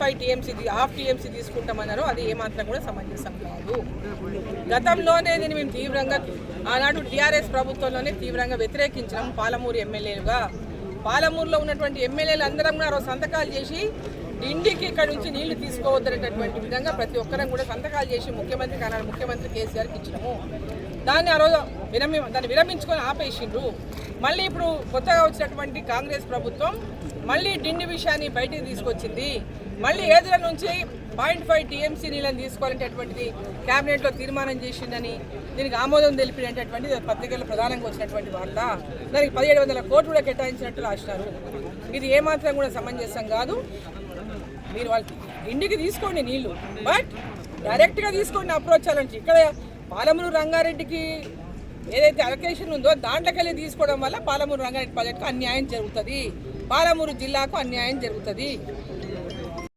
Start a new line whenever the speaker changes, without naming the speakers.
Five TMC half TMC తీసుకుంటామన్నారో. అది ఏమాత్రం కూడా సమంజసం కాదు. గతంలోనే దీన్ని మేము తీవ్రంగా ఆనాడు టీఆర్ఎస్ ప్రభుత్వంలోనే తీవ్రంగా వ్యతిరేకించినాం పాలమూరు ఎమ్మెల్యేలుగా. పాలమూరులో ఉన్నటువంటి ఎమ్మెల్యేలు అందరం కూడా ఆ రోజు సంతకాలు చేసి ఇంటికి ఇక్కడ నుంచి నీళ్ళు తీసుకోవద్దనేటటువంటి విధంగా ప్రతి ఒక్కరం కూడా సంతకాలు చేసి ముఖ్యమంత్రి ఆనాడు ముఖ్యమంత్రి కేసీఆర్కి ఇచ్చినాము. దాన్ని ఆ రోజు విరమి దాన్ని విరమించుకొని ఆపేసిండ్రు. మళ్ళీ ఇప్పుడు కొత్తగా వచ్చినటువంటి కాంగ్రెస్ ప్రభుత్వం మళ్ళీ డిండి విషయాన్ని బయటికి తీసుకొచ్చింది. మళ్ళీ ఏదుల నుంచి పాయింట్ ఫైవ్ టీఎంసీ నీళ్ళని తీసుకోవాలనేటటువంటిది క్యాబినెట్లో తీర్మానం చేసిందని దీనికి ఆమోదం తెలిపినటువంటిది పత్రికల్లో ప్రధానంగా వచ్చినటువంటి వార్త. దానికి పదిహేడు వందల కోట్లు కూడా కేటాయించినట్టు రాసినారు. ఇది ఏమాత్రం కూడా సమంజసం కాదు. మీరు వాళ్ళకి ఇంటికి తీసుకోండి నీళ్ళు బట్ డైరెక్ట్గా తీసుకోండి అప్రోచ్ అవ్వాలంటే ఇక్కడ పాలమూరు రంగారెడ్డికి ఏదైతే అలొకేషన్ ఉందో దాంట్లోకెళ్ళి తీసుకోవడం వల్ల పాలమూరు రంగారెడ్డి ప్రాజెక్టుకు అన్యాయం జరుగుతుంది. పాలమూరు జిల్లాకు అన్యాయం జరుగుతుంది.